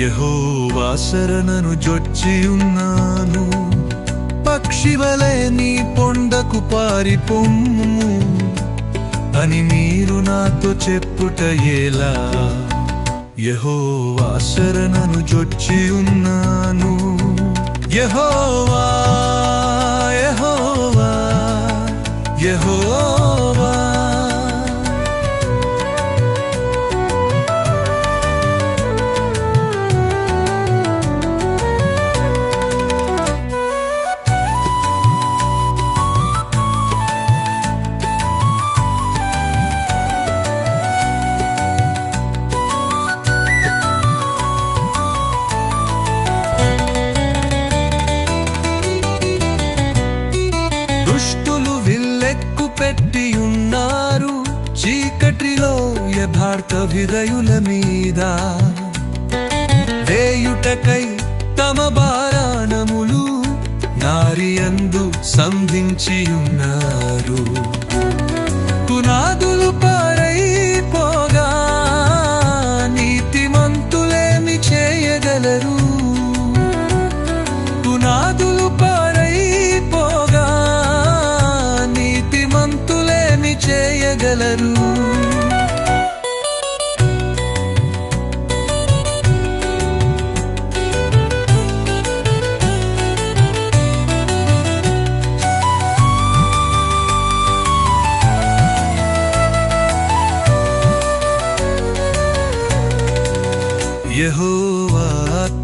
యహోవా శరణను జొచ్చి ఉన్నాను పక్షివలే నీ పొండకు పారిపొమ్ము అని మీరు నాతో చెప్పుట ఎలా? యహోవా శరణను జొచ్చి ఉన్నాను యహోవా చీకటిలో యథార్థ విరయుల మీద వేయుటకై తమ బారాణములు నారియందు సంధించి ఉన్నారు పునాదులు పారైపోగా నీతిమంతులేమి చేయగలరు?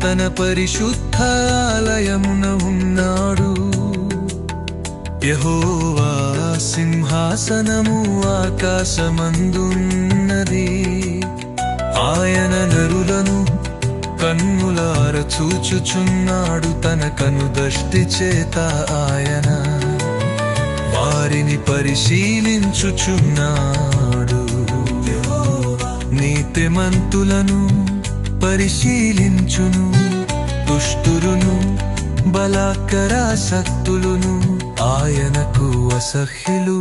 తన పరిశుద్ధాలయమున ఉన్నాడు. యహోవా సింహాసనము ఆకాశమందున్నది. ఆయన నరులను కన్నులార చూచుచున్నాడు. తన కను దృష్టి చేత ఆయన వారిని పరిశీలించుచున్నాడు. నీతిమంతులను పరిశీలించును దుష్టురును బలాకరాసక్తులును ఆయనకు అసహ్యులు.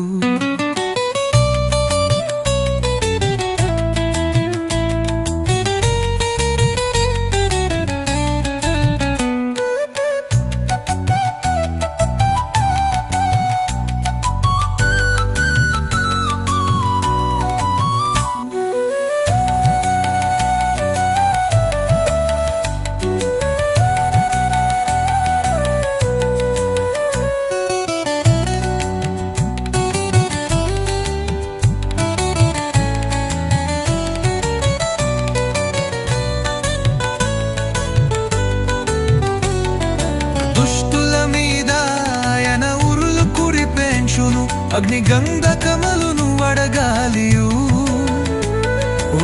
కురిపెంచును అగ్ని గంధకములను వడగాలియు.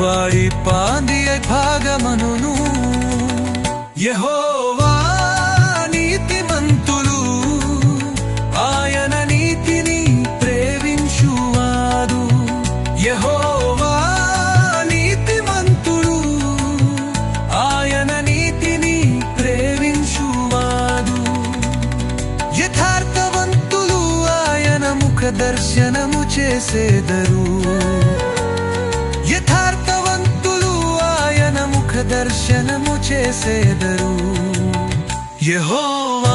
వారి పాది భాగమనును. యహోవ దర్శనము చేసేదరు. యథార్థవంతులు ఆయన ముఖ దర్శనము చేసేదరు. యహోవా